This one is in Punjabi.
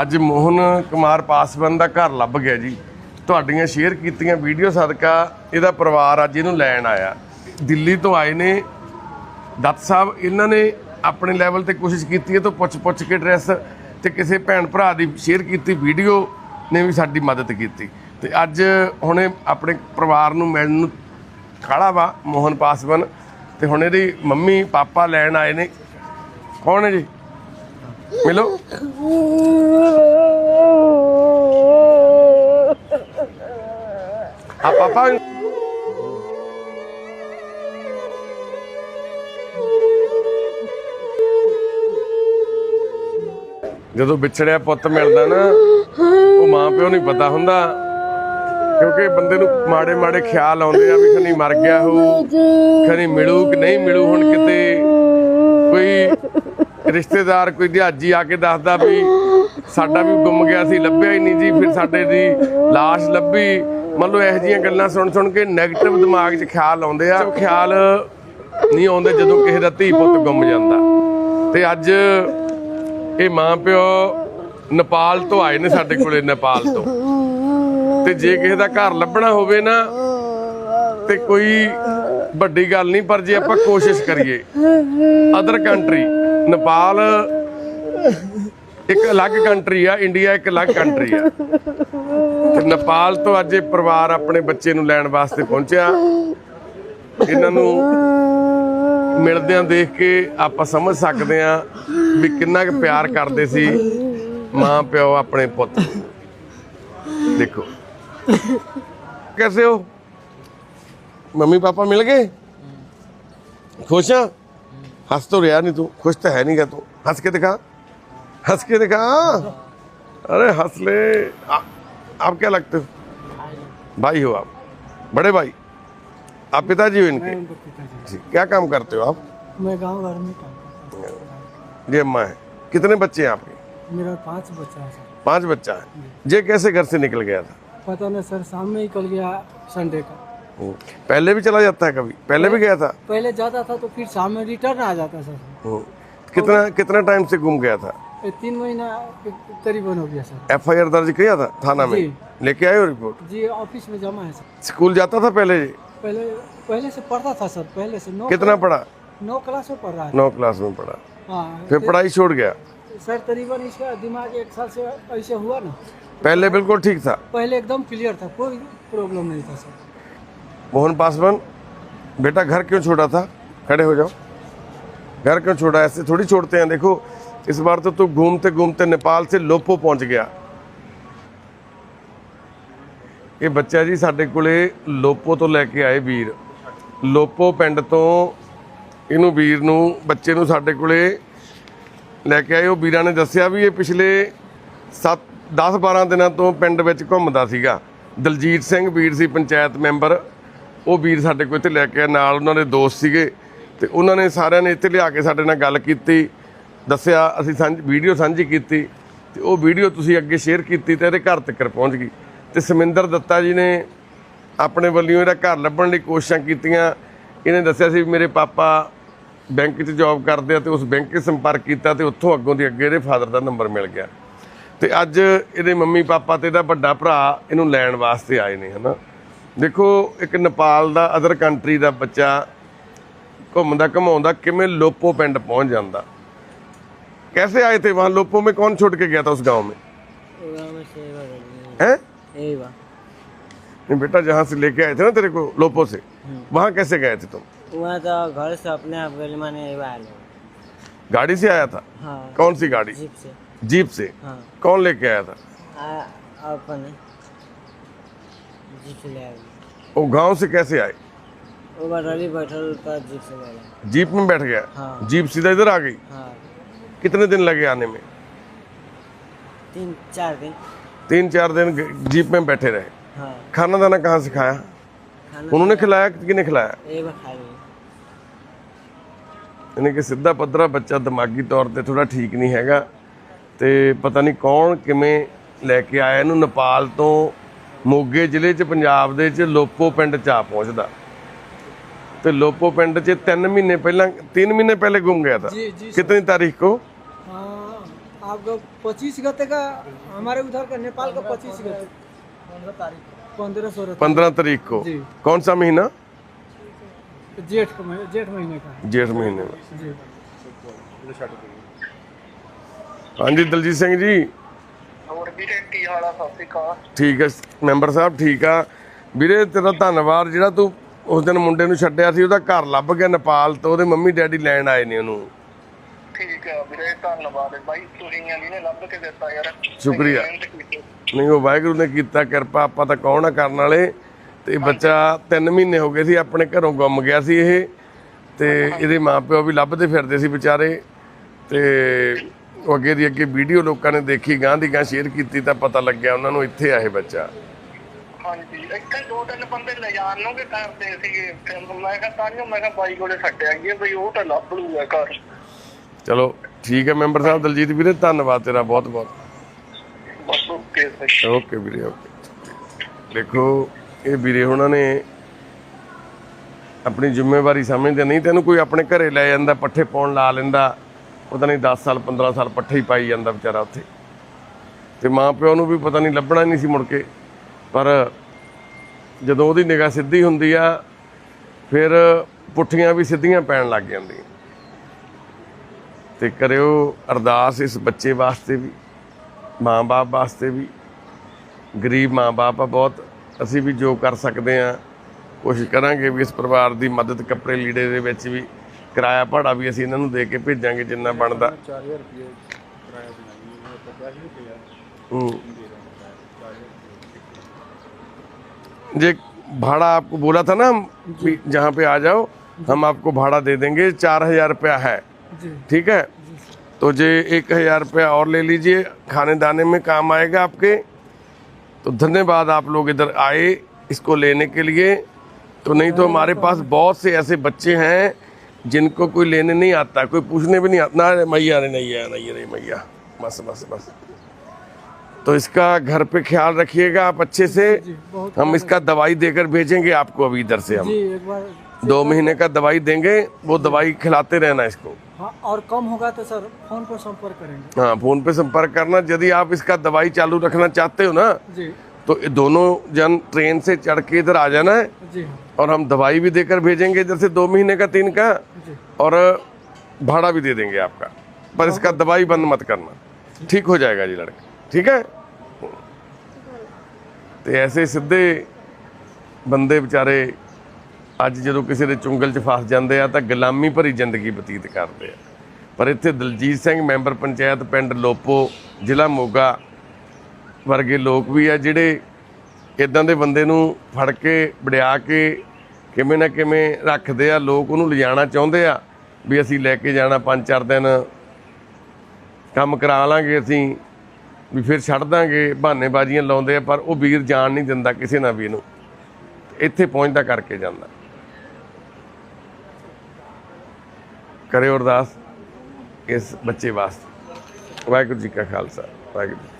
ਅੱਜ ਮੋਹਨ ਕੁਮਾਰ ਪਾਸਵਾਨ ਦਾ ਘਰ ਲੱਭ ਗਿਆ ਜੀ। ਤੁਹਾਡੀਆਂ ਸ਼ੇਅਰ ਕੀਤੀਆਂ ਵੀਡੀਓ ਸਦਕਾ ਇਹਦਾ ਪਰਿਵਾਰ ਅੱਜ ਇਹਨੂੰ ਲੈਣ ਆਇਆ। ਦਿੱਲੀ ਤੋਂ ਆਏ ਨੇ। ਦੱਤ ਸਾਹਿਬ, ਇਹਨਾਂ ਨੇ ਆਪਣੇ ਲੈਵਲ ਤੇ ਕੋਸ਼ਿਸ਼ ਕੀਤੀ ਹੈ ਤਾਂ ਪੁੱਛ ਪੁੱਛ ਕੇ ਐਡਰੈਸ ਤੇ ਕਿਸੇ ਭੈਣ ਭਰਾ ਦੀ ਸ਼ੇਅਰ ਕੀਤੀ ਵੀਡੀਓ ਨੇ ਵੀ ਸਾਡੀ ਮਦਦ ਕੀਤੀ। ਤੇ ਅੱਜ ਹੁਣੇ ਆਪਣੇ ਪਰਿਵਾਰ ਨੂੰ ਮਿਲਣ ਨੂੰ ਖੜਾ ਵਾ ਮੋਹਨ ਪਾਸਵਾਨ। ਤੇ ਹੁਣ ਇਹਦੀ ਮੰਮੀ, ਪਾਪਾ ਲੈਣ ਆਏ ਨੇ। ਕੌਣ ਹੈ ਜੀ? ਮਿਲੋ। ਆ ਪਾਪਾ। ਜਦੋਂ ਵਿਛੜਿਆ ਪੁੱਤ ਮਿਲਦਾ ਨਾ, ਉਹ ਮਾਂ ਪਿਓ ਨਹੀਂ ਪਤਾ ਹੁੰਦਾ, ਕਿਉਂਕਿ ਬੰਦੇ ਨੂੰ ਮਾੜੇ ਮਾੜੇ ਖਿਆਲ ਆਉਂਦੇ ਆ ਵੀ ਖਨੀ ਮਰ ਗਿਆ ਹੋ ਖਨੀ ਮਿਲੂ ਕਿ ਨਹੀਂ ਮਿਲੂ ਹੁਣ ਕਿਤੇ। ਕੋਈ ਰਿਸ਼ਤੇਦਾਰ ਕੋਈ ਦਿਹਾਜੀ ਆ ਕੇ ਦੱਸਦਾ ਵੀ ਸਾਡਾ ਵੀ ਗੁੰਮ ਗਿਆ ਸੀ, ਲੱਭਿਆ ਹੀ ਨਹੀਂ ਜੀ, ਫਿਰ ਸਾਡੇ ਦੀ ਲਾਸ਼ ਲੱਭੀ। ਮੰਨ ਲਓ ਇਹੋ ਜੀਆਂ ਗੱਲਾਂ ਸੁਣ ਸੁਣ ਕੇ ਨੈਗੇਟਿਵ ਦਿਮਾਗ 'ਚ ਖਿਆਲ ਆਉਂਦੇ ਆ। ਖਿਆਲ ਨਹੀਂ ਆਉਂਦੇ ਜਦੋਂ ਕਿਸੇ ਦਾ ਧੀ ਪੁੱਤ ਗੁੰਮ ਜਾਂਦਾ। ਤੇ ਅੱਜ ਇਹ ਮਾਂ ਪਿਓ ਨੇਪਾਲ ਤੋਂ ਆਏ ਨੇ ਸਾਡੇ ਕੋਲੇ, ਨੇਪਾਲ ਤੋਂ। ਤੇ ਜੇ ਕਿਸੇ ਦਾ ਘਰ ਲੱਭਣਾ ਹੋਵੇ ਨਾ, ਤੇ ਕੋਈ ਵੱਡੀ ਗੱਲ ਨਹੀਂ, ਪਰ ਜੇ ਆਪਾਂ ਕੋਸ਼ਿਸ਼ ਕਰੀਏ ਅਦਰ ਕੰਟਰੀ ਨੇਪਾਲ ਇੱਕ ਅਲੱਗ ਕੰਟਰੀ ਆ ਇੰਡੀਆ ਇੱਕ ਅਲੱਗ ਕੰਟਰੀ ਆ। ਤੇ ਨੇਪਾਲ ਤੋਂ ਅੱਜ ਇਹ ਪਰਿਵਾਰ ਆਪਣੇ ਬੱਚੇ ਨੂੰ ਲੈਣ ਵਾਸਤੇ ਪਹੁੰਚਿਆ। ਇਹਨਾਂ ਨੂੰ ਮਿਲਦਿਆਂ ਦੇਖ ਕੇ ਆਪਾਂ ਸਮਝ ਸਕਦੇ ਆ ਵੀ ਕਿੰਨਾ ਕੁ ਪਿਆਰ ਕਰਦੇ ਸੀ ਮਾਂ, ਪਿਓ, ਆਪਣੇ ਪੁੱਤ। ਦੇਖੋ। ਕੈਸੇ ਹੋ? ਮੰਮੀ, ਪਾਪਾ ਮਿਲ ਗਏ? ਖੁਸ਼ ਆ? हंस तो रहा नहीं तू खुश तो है नहीं क्या तू? हंस के दिखा। हंस के दिखा। अरे हंस ले। आ, आप क्या लगते हो? भाई हो आप। बड़े भाई। आप पिताजी हो इनके? जी, क्या काम करते हो आप? मैं गाँव घर में काम ये अम्मा है। कितने बच्चे हैं आपके? मेरा पाँच बच्चा है पाँच बच्चा है। ये कैसे घर से निकल गया था? पता नहीं सर शाम में ही निकल गया संडे का। पहले भी चला जाता है कभी? पहले भी गया था? पहले जाता था तो फिर शाम में रिटर्न आ जाता सर। कितना कितना टाइम से घूम गया था? तीन महीना करीबन हो गया सर। एफ़ आई आर दर्ज किया था थाना में? लेके आए हो रिपोर्ट जी ऑफ़िस में जमा है सर। स्कूल जाता था पहले? जी पहले पहले से पढ़ता था सर पहले से नौ कितना पढ़ा? नौ क्लास में पढ़ रहा है। नौ क्लास में पढ़ा। हाँ फिर पढ़ाई छोड़ गया? सर करीबन इसका दिमाग एक साल से ऐसे हुआ ना। पहले बिल्कुल ठीक था? पहले एकदम क्लियर था कोई प्रॉब्लम नहीं था सर। मोहन पासवान बेटा घर क्यों छोड़ा था खड़े हो जाओ घर क्यों छोड़ा ऐसे थोड़ी छोड़ते हैं देखो इस बार तो तू घूमते घूमते नेपाल से लोपो पहुंच गया ਇਹ ਬੱਚਾ ਜੀ ਸਾਡੇ ਕੋਲੇ ਲੋਪੋ ਤੋਂ ਲੈ ਕੇ ਆਏ ਵੀਰ ਲੋਪੋ ਪਿੰਡ ਤੋਂ ਇਹਨੂੰ ਵੀਰ ਨੂੰ ਬੱਚੇ ਨੂੰ ਸਾਡੇ ਕੋਲੇ ਲੈ ਕੇ ਆਏ ਉਹ ਵੀਰਾਂ ਨੇ ਦੱਸਿਆ ਵੀ ਇਹ ਪਿਛਲੇ 7 10 12 ਦਿਨਾਂ ਤੋਂ ਪਿੰਡ ਵਿੱਚ ਘੁੰਮਦਾ ਸੀਗਾ ਦਲਜੀਤ ਸਿੰਘ ਵੀਰ ਸੀ ਪੰਚਾਇਤ ਮੈਂਬਰ ਉਹ ਵੀਰ ਸਾਡੇ ਕੋਲ ਇੱਥੇ ਲੈ ਕੇ ਆਏ ਨਾਲ ਉਹਨਾਂ ਦੇ ਦੋਸਤ ਸੀਗੇ ਤੇ ਉਹਨਾਂ ਨੇ ਸਾਰਿਆਂ ਨੇ ਇੱਥੇ ਲਿਆ ਕੇ ਸਾਡੇ ਨਾਲ ਗੱਲ ਕੀਤੀ, ਦੱਸਿਆ, ਅਸੀਂ ਸਾਂਝ, ਵੀਡੀਓ ਸਾਂਝੀ ਕੀਤੀ ਤੇ ਉਹ ਵੀਡੀਓ ਤੁਸੀਂ ਅੱਗੇ ਸ਼ੇਅਰ ਕੀਤੀ ਤੇ ਇਹਦੇ ਘਰ ਤੱਕ ਪਹੁੰਚ ਗਈ। ਤੇ ਸਮਿੰਦਰ ਦੱਤਾ ਜੀ ਨੇ ਆਪਣੇ ਵੱਲੋਂ ਇਹਦਾ ਘਰ ਲੱਭਣ ਲਈ ਕੋਸ਼ਿਸ਼ਾਂ ਕੀਤੀਆਂ। ਇਹਨੇ ਦੱਸਿਆ ਸੀ ਵੀ ਮੇਰੇ ਪਾਪਾ ਬੈਂਕ 'ਚ ਜੌਬ ਕਰਦੇ ਆ ਤੇ ਉਸ ਬੈਂਕ 'ਚ ਸੰਪਰਕ ਕੀਤਾ ਤੇ ਉੱਥੋਂ ਅੱਗੋਂ ਦੀ ਅੱਗੇ ਇਹਦੇ ਫਾਦਰ ਦਾ ਨੰਬਰ ਮਿਲ ਗਿਆ। ਤੇ ਅੱਜ ਇਹਦੇ ਮੰਮੀ ਪਾਪਾ ਤੇ ਇਹਦਾ ਵੱਡਾ ਭਰਾ ਇਹਨੂੰ ਲੈਣ ਵਾਸਤੇ ਆਏ ਨੇ, ਹਨਾ? ਦੇਖੋ ਇੱਕ ਨੇਪਾਲ ਦਾ ਅਦਰ ਕੰਟਰੀ ਦਾ ਬੱਚਾ ਘੁੰਮਦਾ ਘਮਾਉਂਦਾ ਕਿਵੇਂ ਲੋਪੋ ਪਿੰਡ ਪਹੁੰਚ ਜਾਂਦਾ कैसे आए थे वहां लोपो में कौन छोड़ के गया था उस गांव में हैं नहीं बेटा जहाँ से लेके आए थे ना तेरे को लोपो से वहां कैसे गए थे तुम वहाँ तो घर से अपने आप गली माने आए गाड़ी से आया था हाँ कौन सी गाड़ी जीप से जीप से हाँ कौन लेके आया था आ, अपने जीप से ले आए वो गांव से कैसे आए वो बटली बैठल पर जीप से ले आए जीप में बैठ गया हाँ। जीप सीधा इधर आ गई हाँ कितने दिन लगे आने में तीन चार दिन तीन चार दिन ग- जीप में बैठे रहे हाँ खाना दाना कहाँ से खाया खाना उन्होंने खिलाया कि किने खिलाया एक बार खा लिए ਯਾਨੀ ਕਿ ਸਿੱਧਾ ਪੱਧਰਾ ਬੱਚਾ ਦਿਮਾਗੀ ਤੌਰ ਤੇ ਥੋੜਾ ਠੀਕ ਨਹੀਂ ਹੈਗਾ ਤੇ ਪਤਾ ਨਹੀਂ ਕੌਣ ਕਿਵੇਂ ਲੈ ਕੇ ਆਇਆ ਇਹਨੂੰ ਨੇਪਾਲ ਤੋਂ ਮੋਗੇ ਜ਼ਿਲ੍ਹੇ 'ਚ ਪੰਜਾਬ ਦੇ 'ਚ ਲੋਪੋ ਪਿੰਡ 'ਚ ਆ ਪਹੁੰਚਦਾ ਤੇ ਲੋਪੋ ਪਿੰਡ 'ਚ 3 ਮਹੀਨੇ ਪਹਿਲਾਂ 3 ਮਹੀਨੇ ਪਹਿਲੇ ਗੁੰਮ ਗਿਆ था जी जी सर। कितनी तारीख को हाँ, आपका पच्चीस गते का हमारे उधर का नेपाल का पच्चीस गते पंद्रह तारीख पंद्रह सोलह पंद्रह तारीख को जी। कौन सा महीना जेठ का महीने जेठ महीने का है। जेठ महीने में जी हाँ जी दलजीत सिंह जी ਹੋਰ ਵੀਰੇ ਕੀ ਹਾਲ ਆ? ਸਤਿ ਸ਼੍ਰੀ ਅਕਾਲ। ਠੀਕ ਹੈ ਮੈਂਬਰ ਸਾਹਿਬ ਠੀਕ ਆ। ਵੀਰੇ ਤੇਰਾ ਧੰਨਵਾਦ ਜਿਹੜਾ ਤੂੰ ਉਸ ਦਿਨ ਮੁੰਡੇ ਨੂੰ ਛੱਡਿਆ ਸੀ ਉਹਦਾ ਘਰ ਲੱਭ ਗਿਆ ਨੇਪਾਲ ਤੋਂ ਉਹਦੇ ਮੰਮੀ ਡੈਡੀ ਲੈਣ ਆਏ ਨੇ ਉਹਨੂੰ। ਠੀਕ ਆ ਵੀਰੇ ਧੰਨਵਾਦ ਬਾਈ ਤੁਸੀਂ ਆਂਦੀ ਨੇ ਲੱਭ ਕੇ ਦਿੱਤਾ ਯਾਰ। ਸ਼ੁਕਰੀਆ। ਨਹੀਂ ਉਹ ਵਾਹਿਗੁਰੂ ਨੇ ਕੀਤਾ ਕਿਰਪਾ ਆਪਾਂ ਤਾਂ ਕੌਣ ਆ ਕਰਨ ਵਾਲੇ। ਤੇ ਬੱਚਾ 3 ਮਹੀਨੇ ਹੋ ਗਏ ਸੀ ਆਪਣੇ ਘਰੋਂ ਗੁੰਮ ਗਿਆ ਸੀ ਇਹ। ਤੇ ਇਹਦੇ ਮਾਪਿਓ ਵੀ ਲੱਭਦੇ ਫਿਰਦੇ ਸੀ ਵਿਚਾਰੇ। ਤੇ ਉਹ ਅੱਗੇ ਦੀ ਅੱਗੇ ਵੀਡੀਓ ਲੋਕਾਂ ਨੇ ਦੇਖੀ ਗਾਂ ਦੀ ਗਾਂ ਸ਼ੇਅਰ ਕੀਤੀ ਤਾਂ ਪਤਾ ਲੱਗਿਆ ਉਹਨਾਂ ਨੂੰ ਇੱਥੇ ਆ ਇਹ ਬੱਚਾ। ਹਾਂਜੀ ਇੱਥੇ ਦੋ ਤਿੰਨ ਬੰਦੇ ਲੈ ਜਾਣ ਨੂੰ ਕਿ ਕਰਦੇ ਸੀਗੇ। ਫਿਰ ਮੈਂ ਕਿਹਾ ਤਾਂ ਮੈਂ ਕਿਹਾ ਬਾਈ ਕੋਲੇ ਛੱਡਿਆ ਗਿਆ ਬਈ ਉਹ ਤਾਂ ਲੱਭ ਲੂਗਾ ਘਰ। ਚਲੋ ਠੀਕ ਹੈ ਮੈਂਬਰ ਸਾਹਿਬ ਦਲਜੀਤ ਵੀਰੇ ਧੰਨਵਾਦ ਤੇਰਾ ਬਹੁਤ ਬਹੁਤ ਬਸ ਓਕੇ ਓਕੇ ਵੀਰੇ ਓਕੇ। ਦੇਖੋ ਇਹ ਵੀਰੇ ਉਹਨਾਂ ਨੇ ਆਪਣੀ ਜ਼ਿੰਮੇਵਾਰੀ ਸਮਝਦੇ ਨਹੀਂ ਤੈਨੂੰ ਕੋਈ ਆਪਣੇ ਘਰੇ ਲੈ ਜਾਂਦਾ ਪੱਠੇ ਪਾਉਣ ਲਾ ਲੈਂਦਾ। ਪਤਾ ਨਹੀਂ 10 ਸਾਲ 15 ਸਾਲ ਪੱਠੇ ਹੀ ਪਾਈ ਜਾਂਦਾ ਵਿਚਾਰਾ ਉੱਥੇ। ਤੇ ਮਾਂ ਪਿਓ ਨੂੰ ਵੀ ਪਤਾ ਨਹੀਂ ਲੱਭਣਾ ਨਹੀਂ ਸੀ ਮੁੜ ਕੇ। ਪਰ ਜਦੋਂ ਉਹਦੀ ਨਿਗਾਹ ਸਿੱਧੀ ਹੁੰਦੀ ਆ, ਫਿਰ ਪੁੱਠੀਆਂ ਵੀ ਸਿੱਧੀਆਂ ਪੈਣ ਲੱਗ ਜਾਂਦੀਆਂ। ਤੇ ਕਰਿਓ ਅਰਦਾਸ ਇਸ ਬੱਚੇ ਵਾਸਤੇ ਵੀ, ਮਾਂ-ਬਾਪ ਵਾਸਤੇ ਵੀ। ਗਰੀਬ ਮਾਂ-ਬਾਪ ਆ ਬਹੁਤ, ਅਸੀਂ ਵੀ ਜੋ ਕਰ ਸਕਦੇ ਆ, ਕੋਸ਼ਿਸ਼ ਕਰਾਂਗੇ ਵੀ ਇਸ ਪਰਿਵਾਰ ਦੀ ਮਦਦ ਕੱਪੜੇ ਲੀੜੇ ਦੇ ਵਿੱਚ ਵੀ ਕਿਰਾਇਆ ਭਾੜਾ ਵੀ ਅਸੀਂ ਇਹਨਾਂ ਨੂੰ ਦੇ ਕੇ ਭੇਜਾਂਗੇ ਜਿੰਨਾ ਬਣਦਾ 4000 ਰੁਪਏ किराया भाड़ा आपको बोला था ना भी जहाँ पे आ जाओ हम आपको भाड़ा दे देंगे चार हजार रुपया है जी ठीक है तो जे एक हजार रुपया और ले लीजिए खाने दाने में काम आएगा आपके तो धन्यवाद आप लोग इधर आए इसको लेने के लिए तो नहीं तो हमारे पास बहुत से ऐसे बच्चे हैं जिनको कोई लेने नहीं आता कोई पूछने भी नहीं आता। ना रे मैया रे नहीं है नहीं रे मैया। बस बस बस। तो इसका घर पे ख्याल रखिएगा आप अच्छे से। हम इसका दवाई देकर भेजेंगे आपको अभी इधर से हम। दो महीने का दवाई देंगे वो दवाई खिलाते रहना इसको। हाँ और कम होगा तो सर फ़ोन पर संपर्क करेंगे। हाँ फ़ोन पे संपर्क करना। यदि आप इसका दवाई चालू रखना चाहते हो ना जी। तो ये दोनों जन ट्रेन से चढ़ के इधर आ जाना है जी हाँ और हम दवाई भी देकर भेजेंगे इधर से दो महीने का तीन का जी और भाड़ा भी दे देंगे आपका पर इसका दवाई बंद मत करना ठीक हो जाएगा जी लड़का ठीक है ਤੇ ਐਸੇ ਸਿੱਧੇ ਬੰਦੇ ਵਿਚਾਰੇ ਅੱਜ ਜਦੋਂ ਕਿਸੇ ਦੇ ਚੁੰਗਲ 'ਚ ਫਸ ਜਾਂਦੇ ਆ ਤਾਂ ਗੁਲਾਮੀ ਭਰੀ ਜ਼ਿੰਦਗੀ ਬਤੀਤ ਕਰਦੇ ਆ ਪਰ ਇੱਥੇ ਦਲਜੀਤ ਸਿੰਘ ਮੈਂਬਰ ਪੰਚਾਇਤ ਪਿੰਡ ਲੋਪੋ ਜ਼ਿਲ੍ਹਾ ਮੋਗਾ ਵਰਗੇ ਲੋਕ ਵੀ ਆ ਜਿਹੜੇ ਇਦਾਂ ਦੇ ਬੰਦੇ ਨੂੰ ਫੜ ਕੇ, ਵੜਿਆ ਕੇ ਕਿਵੇਂ ਨਾ ਕਿਵੇਂ ਰੱਖਦੇ ਆ, ਲੋਕ ਉਹਨੂੰ ਲਿਜਾਣਾ ਚਾਹੁੰਦੇ ਆ ਵੀ ਅਸੀਂ ਲੈ ਕੇ ਜਾਣਾ ਪੰਜ ਚਾਰ ਦਿਨ। ਕੰਮ ਕਰਾ ਲਾਂਗੇ ਅਸੀਂ, ਵੀ ਫਿਰ ਛੱਡ ਦਾਂਗੇ, ਬਹਾਨੇਬਾਜ਼ੀਆਂ ਲਾਉਂਦੇ ਆ, ਪਰ ਉਹ ਵੀਰ ਜਾਣ ਨਹੀਂ ਦਿੰਦਾ ਕਿਸੇ ਨਾ ਵੀ ਨੂੰ। ਇੱਥੇ ਪਹੁੰਚਦਾ ਕਰਕੇ ਜਾਂਦਾ। ਕਰਿਓ ਅਰਦਾਸ ਇਸ ਬੱਚੇ ਵਾਸਤੇ। ਵਾਹਿਗੁਰੂ ਜੀ ਕਾ ਖਾਲਸਾ, ਵਾਹਿਗੁਰੂ